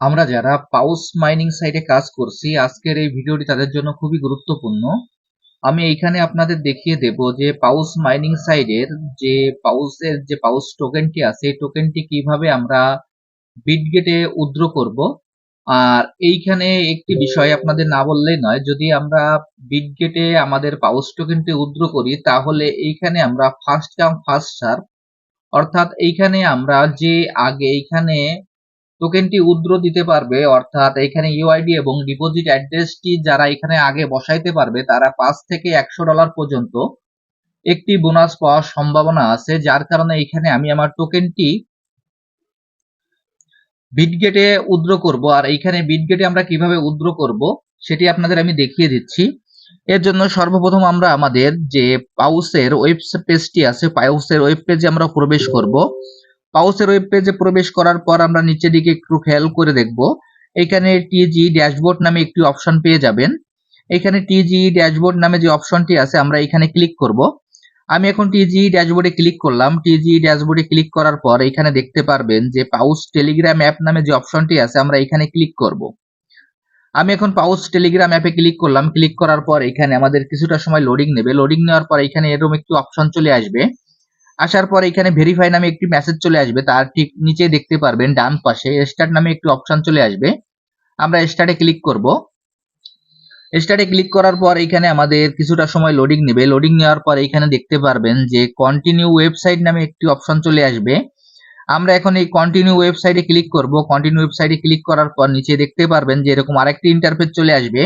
আমরা যারা পাউস মাইনিং সাইটে কাজ করছি, আজকের এই ভিডিওটি তাদের জন্য খুবই গুরুত্বপূর্ণ। আমি এইখানে আপনাদের দেখিয়ে দেব যে পাউস মাইনিং সাইডের যে পাউসের যে পাউস টোকেনটি আছে, এই টোকেনটি কীভাবে আমরা বিটগেটে উদ্র করব। আর এইখানে একটি বিষয় আপনাদের না বললেই নয়, যদি আমরা বিটগেটে আমাদের পাউস টোকেনটি উদ্র করি, তাহলে এইখানে আমরা ফার্স্ট কাম ফার্স্ট সার্ভ। অর্থাৎ এইখানে আমরা যে আগে এইখানে টোকেনটি উদ্র দিতে পারবে, অর্থাৎ এখানে ইউআইডি এবং ডিপোজিট অ্যাড্রেসটি যারা এখানে আগে বসাইতে পারবে, তারা পাঁচ থেকে একশো ডলার পর্যন্ত একটি বোনাস পাওয়ার সম্ভাবনা আছে, যার কারণে এখানে আমি আমার টোকেনটি বিটগেটে উদ্র করব। আর এইখানে বিটগেটে আমরা কীভাবে উদ্র করব, সেটি আপনাদের আমি দেখিয়ে দিচ্ছি। এর জন্য সর্বপ্রথম আমরা আমাদের যে পাউসের ওয়েব পেজটি আছে, পাউসের ওয়েব পেজে আমরা প্রবেশ করব। পাউসের ওয়েব পেজে প্রবেশ করার পর আমরা নিচের দিকে একটু খেয়াল করে দেখব। এখানে টিজি ড্যাশবোর্ড নামে একটি অপশন পেয়ে যাবেন। এখানে টিজি ড্যাশবোর্ড নামে যে অপশনটি আছে, আমরা এখানে ক্লিক করব। আমি এখন টিজি ড্যাশবোর্ডে ক্লিক করলাম। টিজি ড্যাশবোর্ডে ক্লিক করার পর এখানে দেখতে পারবেন যে পাউস টেলিগ্রাম অ্যাপ নামে যে অপশনটি আছে, আমরা এখানে ক্লিক করব। আমি এখন পাউস টেলিগ্রাম অ্যাপে ক্লিক করলাম। ক্লিক করার পর এখানে আমাদের কিছুটা সময় লোডিং নেবে। লোডিং নেওয়ার পর এখানে এরকম একটি অপশন চলে আসবে। আসার পর এখানে ভেরিফাই নামে একটি মেসেজ চলে আসবে। তার ঠিক নিচে দেখতে পারবেন ডান পাশে স্টার্ট নামে একটি অপশন চলে আসবে। আমরা স্টার্টে ক্লিক করব। স্টার্টে ক্লিক করার পর এখানে আমাদের কিছুটা সময় লোডিং নেবে। লোডিং নেওয়ার পর এখানে দেখতে পারবেন যে কন্টিনিউ ওয়েবসাইট নামে একটি অপশন চলে আসবে। আমরা এখন এই কন্টিনিউ ওয়েবসাইটে ক্লিক করব। কন্টিনিউ ওয়েবসাইটে ক্লিক করার পর নিচে দেখতে পারবেন যে এরকম আরেকটি ইন্টারফেস চলে আসবে।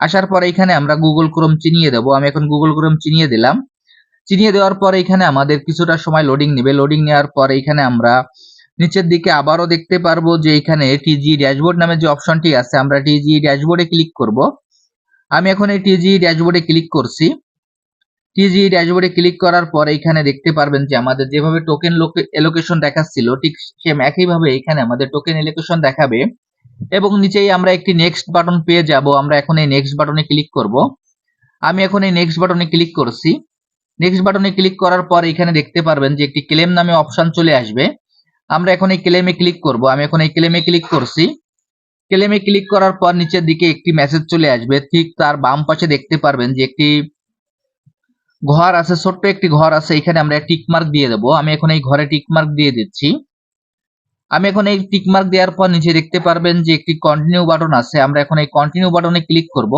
আসার পর এখানে আমরা গুগল ক্রোম চিনিয়ে দেবো। আমি এখন গুগল ক্রোম চিনিয়ে দিলাম। চিনিয়ে দেওয়ার পর এখানে আমাদের কিছুটা সময় লোডিং নেবে। লোডিং নেওয়ার পর এখানে আমরা নিচের দিকে আবারও দেখতে পারব যে এখানে টিজি ড্যাশবোর্ড নামে যে অপশনটি আছে, আমরা টিজি ড্যাশবোর্ডে ক্লিক করব। আমি এখন এই টিজি ড্যাশবোর্ডে ক্লিক করছি। টিজি ড্যাশবোর্ডে ক্লিক করার পর এখানে দেখতে পারবেন যে আমাদের যেভাবে টোকেন এলোকেশন দেখাচ্ছিল, ঠিক সেম একইভাবে এখানে আমাদের টোকেন এলোকেশন দেখাবে। এবং নিচেই আমরা একটি নেক্সট বাটন পেয়ে যাব। আমরা এখন এই নেক্সট বাটনে ক্লিক করব। আমি এখন এই নেক্সট বাটনে ক্লিক করছি। নেক্সট বাটনে ক্লিক করার পর এখানে দেখতে পারবেন যে একটি ক্লেম নামে অপশন চলে আসবে। আমরা এখন এই ক্লেমে ক্লিক করব। আমি এখন এই ক্লেমে ক্লিক করছি। ক্লেমে ক্লিক করার পর নিচের দিকে একটি মেসেজ চলে আসবে। ঠিক তার বাম পাশে দেখতে পারবেন যে একটি ঘর আছে, ছোট্ট একটি ঘর আছে। এখানে আমরা টিক মার্ক দিয়ে দেবো। আমি এখন এই ঘরে টিক মার্ক দিয়ে দিচ্ছি। আমি এখন এই টিক মার্ক দেওয়ার পর নিচে দেখতে পারবেন যে একটি কন্টিনিউ বাটন আছে। আমরা এখন এই কন্টিনিউ বাটনে ক্লিক করব।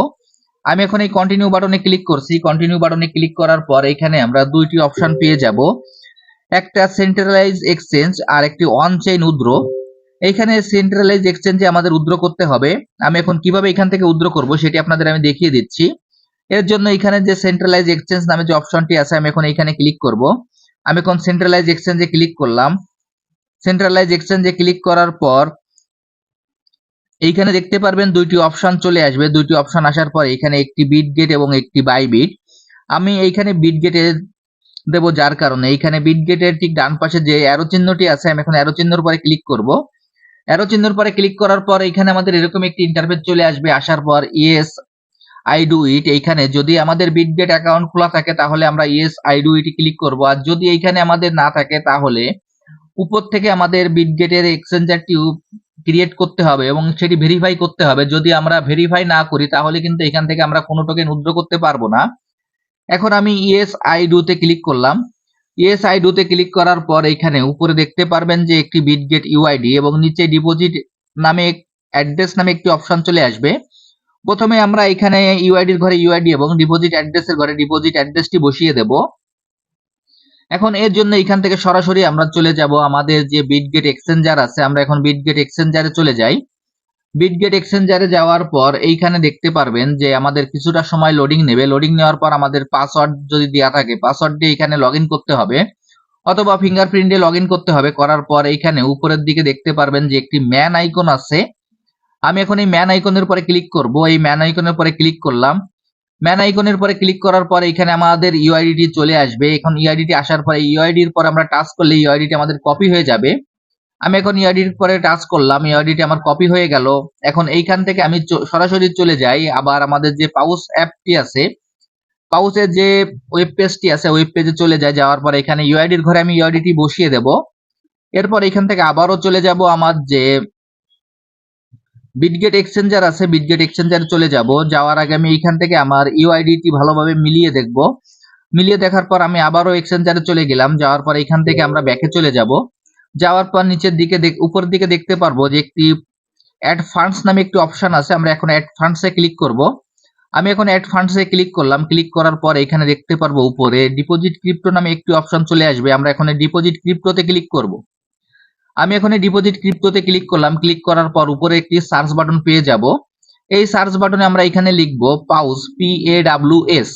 আমি এখন এই কন্টিনিউ বাটনে ক্লিক করছি। কন্টিনিউ বাটনে ক্লিক করার পর এখানে আমরা দুইটি অপশন পেয়ে যাব। একটা সেন্ট্রালাইজ এক্সচেঞ্জ আর একটি অন চেইন উদ্র। এইখানে সেন্ট্রালাইজ এক্সচেঞ্জে আমাদের উদ্র করতে হবে। আমি এখন কীভাবে এখান থেকে উদ্র করব সেটি আপনাদের আমি দেখিয়ে দিচ্ছি। এর জন্য এখানে যে সেন্ট্রালাইজ এক্সচেঞ্জ নামে যে অপশনটি আছে, আমি এখন এখানে ক্লিক করব। আমি এখন সেন্ট্রালাইজ এক্সচেঞ্জে ক্লিক করলাম। সেন্ট্রালাইজ এক্সচেঞ্জে ক্লিক করার পর এইখানে দেখতে পারবেন দুইটি অপশন চলে আসবে। দুইটি অপশন আসার পর এখানে একটি বিট গেট এবং একটি বাই বিট আমি এইখানে বিট গেটে দেব যার কারণে। এইখানে বিট গেটের ঠিক ডান পাশে যে অ্যারো চিহ্নটি আছে, আমি এখন অ্যারো চিহ্নর পরে ক্লিক করব। অ্যারো চিহ্নর পরে ক্লিক করার পর এখানে আমাদের এরকম একটি ইন্টারফেস চলে আসবে। আসার পর ইয়েস আই ডু ইট এইখানে যদি আমাদের বিটগেট অ্যাকাউন্ট খোলা থাকে, তাহলে আমরা yes I do it click করব। আর যদি এইখানে আমাদের না থাকে, তাহলে উপর থেকে আমাদের বিট বিটগেটের এক্সচেঞ্জারটি ক্রিয়েট করতে হবে এবং সেটি ভেরিফাই করতে হবে। যদি আমরা ভেরিফাই না করি, তাহলে কিন্তু এখান থেকে আমরা কোনো টোকেন উদ্র করতে পারব না। এখন আমি ইয়েস আই ডুতে ক্লিক করলাম। ইয়েস আই ডুতে ক্লিক করার পর এখানে উপরে দেখতে পারবেন যে একটি বিটগেট ইউআইডি এবং নিচে ডিপোজিট নামে অ্যাড্রেস নামে একটি অপশন চলে আসবে। প্রথমে আমরা এখানে ইউআইডির ঘরে ইউআইডি এবং ডিপোজিট অ্যাড্রেসের ঘরে ডিপোজিট অ্যাড্রেসটি বসিয়ে দেব। এখন এর জন্য এখান থেকে সরাসরি আমরা চলে যাব আমাদের যে বিটগেট এক্সচেঞ্জার আছে, আমরা এখন বিটগেট এক্সচেঞ্জারে চলে যাই। বিটগেট এক্সচেঞ্জারে যাওয়ার পর এইখানে দেখতে পারবেন যে আমাদের কিছুটা সময় লোডিং নেবে। লোডিং নেওয়ার পর আমাদের পাসওয়ার্ড যদি দেওয়া থাকে পাসওয়ার্ড দিয়ে এখানে লগ করতে হবে। অথবা ফিঙ্গারপ্রিন্ট দিয়ে লগ করতে হবে। করার পর এইখানে উপরের দিকে দেখতে পারবেন যে একটি ম্যান আইকন আছে। আমি এখন এই ম্যান আইকনের পরে ক্লিক করব। এই ম্যান আইকনের পরে ক্লিক করলাম। ম্যান আইকনের পরে ক্লিক করার পরে এখানে আমাদের ইউআইডিটি চলে আসবে। এখন ইউআইডিটি আসার পরে ইউআইডির পর আমরা টাচ করলে ইউআইডিটি আমাদের কপি হয়ে যাবে। আমি এখন ইউআইডির পরে টাচ করলাম ইউআইডিটি আমার কপি হয়ে গেল। এখন এইখান থেকে আমি সরাসরি চলে যাই। আবার আমাদের যে পাউস অ্যাপটি আছে পাউসের যে ওয়েব পেজটি আছে ওয়েব পেজে চলে যায় যাওয়ার পরে এখানে ইউআইডির ঘরে আমি ইউআইডিটি বসিয়ে দেব। এরপর এখান থেকে আবারও চলে যাব আমার যে বিটগেট এক্সচেঞ্জার আছে বিটগেট এক্সচেঞ্জার চলে যাব। যাওয়ার আগে আমি এইখান থেকে আমার ইউআইডিটি ভালোভাবে মিলিয়ে দেখব। মিলিয়ে দেখার পর আমি আবারও এক্সচেঞ্জারে চলে গেলাম। যাওয়ার পর এখান থেকে আমরা ব্যাকে চলে যাব। যাওয়ার পর নিচের দিকে উপরের দিকে দেখতে পারব যে একটি অ্যাড ফান্ডস নামে একটি অপশন আছে। আমরা এখন অ্যাড ফান্ডসে ক্লিক করব। আমি এখন অ্যাড ফান্ডসে ক্লিক করলাম। ক্লিক করার পর এখানে দেখতে পারব উপরে ডিপোজিট ক্রিপ্টো নামে একটি অপশন চলে আসবে। আমরা এখন ডিপোজিট ক্রিপ্টোতে ক্লিক করব। আমি এখন ডিপোজিট ক্রিপ্টোতে ক্লিক করলাম। ক্লিক করার পর উপরে একটি সার্চ বাটন পেয়ে যাব। এই সার্চ বাটনে আমরা এখানে লিখব পাউস পি এ ডাব্লিউ এস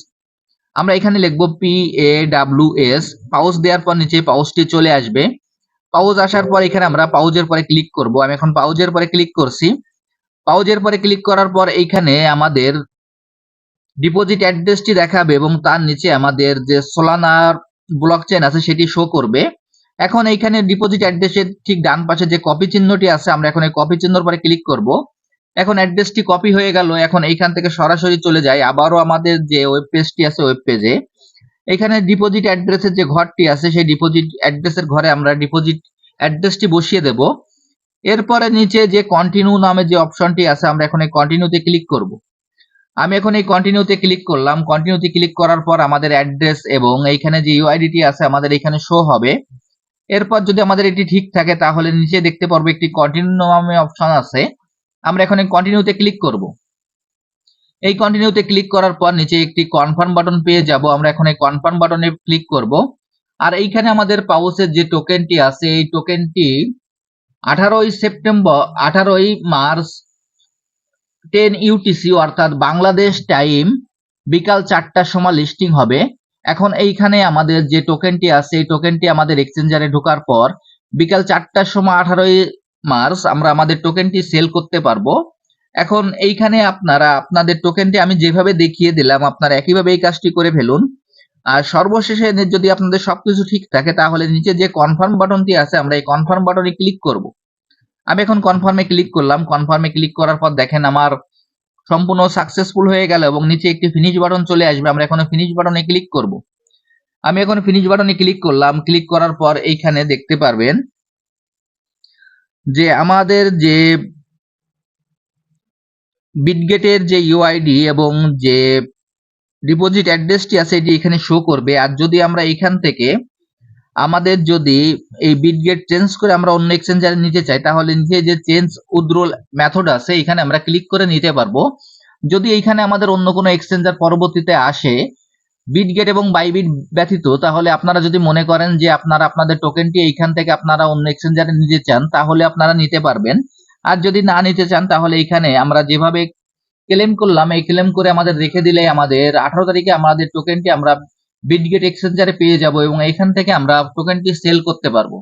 আমরা এখানে লিখব পি এ ডাব্লিউ এস পাউস দেওয়ার পর নিচে পাউসটি চলে আসবে। পাউজ আসার পর এখানে আমরা পাউজের পরে ক্লিক করব। আমি এখন পাউজের পরে ক্লিক করছি। পাউজের পরে ক্লিক করার পর এইখানে আমাদের ডিপোজিট অ্যাড্রেসটি দেখাবে এবং তার নিচে আমাদের যে সোলানার ব্লক চেন আছে, সেটি শো করবে। এখন এইখানে ডিপোজিট অ্যাড্রেসের ঠিক ডান পাশে যে কপি চিহ্নটি আছে, আমরা এখন এই কপি চিহ্নর পরে ক্লিক করব। এখন অ্যাড্রেসটি কপি হয়ে গেল, এখন এইখান থেকে সরাসরি চলে যায় আবারও আমাদের যে ওয়েব পেজটি আছে ওয়েব পেজে এখানে ডিপোজিট অ্যাড্রেসের যে ঘরটি আছে, সেই ডিপোজিট অ্যাড্রেসের ঘরে আমরা ডিপোজিট অ্যাড্রেসটি বসিয়ে দেব। এরপরে নিচে যে কন্টিনিউ নামে যে অপশনটি আছে, আমরা এখন এই কন্টিনিউতে ক্লিক করব। আমি এখন এই কন্টিনিউতে ক্লিক করলাম। কন্টিনিউতে ক্লিক করার পর আমাদের অ্যাড্রেস এবং এইখানে যে ইউআইডিটি আছে, আমাদের এখানে শো হবে। এরপর যদি আমাদের এটি ঠিক থাকে, তাহলে নিচে দেখতে পারব একটি কন্টিনিউ নামে অপশন আছে। আমরা এখন কন্টিনিউতে ক্লিক করব। এই কন্টিনিউতে ক্লিক করার পর নিচে একটি কনফার্ম বাটন পেয়ে যাব। আমরা এখন এই কনফার্ম বাটনে ক্লিক করব। আর এইখানে আমাদের পাউসের যে টোকেনটি আছে, এই টোকেনটি আঠারোই সেপ্টেম্বর, আঠারোই মার্চ টেন ইউটিসি অর্থাৎ বাংলাদেশ টাইম বিকাল চারটার সময় লিস্টিং হবে। এখন এইখানে আমাদের যে টোকেনটি আছে এই টোকেনটি আমাদের এক্সচেঞ্জারে ঢোকার পর বিকাল চারটার সময় আঠারোই মার্চ আমরা আমাদের টোকেনটি সেল করতে পারব। এখন এইখানে আপনারা, আপনাদের টোকেনটি আমি যেভাবে দেখিয়ে দিলাম, আপনারা একইভাবে এই কাজটি করে ফেলুন। আর সর্বশেষে যদি আপনাদের সবকিছু ঠিক থাকে, তাহলে নিচে যে কনফার্ম বাটনটি আছে, আমরা এই কনফার্ম বাটনে ক্লিক করব। আমি এখন কনফার্মে ক্লিক করলাম কনফার্মে ক্লিক করার পর দেখেন আমার সম্পূর্ণ সাকসেসফুল হয়ে গেল এবং নিচে একটি ফিনিশ বাটন চলে আসবে। আমরা এখন ফিনিশ বাটনে ক্লিক করব। আমি এখন ফিনিশ বাটনে ক্লিক করলাম। ক্লিক করার পর এইখানে দেখতে পারবেন যে আমাদের যে বিটগেটের যে ইউআইডি এবং যে ডিপোজিট অ্যাড্রেসটি আছে এটি এখানে শো করবে। আর যদি আমরা এখান থেকে আমাদের যদি এই বিটগেট চেঞ্জ করে আমরা অন্য এক্সচেঞ্জারে নিতে চাই, তাহলে নিচে যে চেঞ্জ উইথড্রল মেথড আছে, এখানে আমরা ক্লিক করে নিতে পারব। যদি এইখানে আমাদের অন্য কোনো এক্সচেঞ্জার পরবর্তীতে আসে বিটগেট এবং বাইবিট ব্যতীত, তাহলে আপনারা যদি মনে করেন যে আপনারা আপনাদের টোকেনটি এইখান থেকে আপনারা অন্য এক্সচেঞ্জারে নিতে চান, তাহলে আপনারা নিতে পারবেন। আর যদি না নিতে চান, তাহলে এখানে আমরা যেভাবে ক্লেম করলাম, এই ক্লেম করে আমাদের রেখে দিলে আমাদের আঠারো তারিখে আমাদের টোকেনটি আমরা বিটগেট এক্সচেঞ্জারে পেয়ে যাব এবং এখান থেকে আমরা টোকেনটি সেল করতে পারব।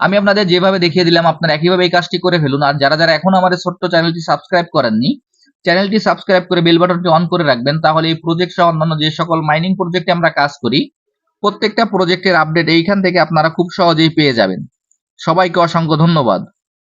আমি আপনাদের যেভাবে দেখিয়ে দিলাম, আপনারা একইভাবে এই কাজটি করে ফেলুন। আর যারা যারা এখন আমাদের ছোট্ট চ্যানেলটি সাবস্ক্রাইব করেননি, চ্যানেলটি সাবস্ক্রাইব করে বেল বাটনটি অন করে রাখবেন, তাহলে এই প্রজেক্ট সহ অন্যান্য যে সকল মাইনিং প্রজেক্টে আমরা কাজ করি, প্রত্যেকটা প্রজেক্টের আপডেট এইখান থেকে আপনারা খুব সহজেই পেয়ে যাবেন। সবাইকে অসংখ্য ধন্যবাদ।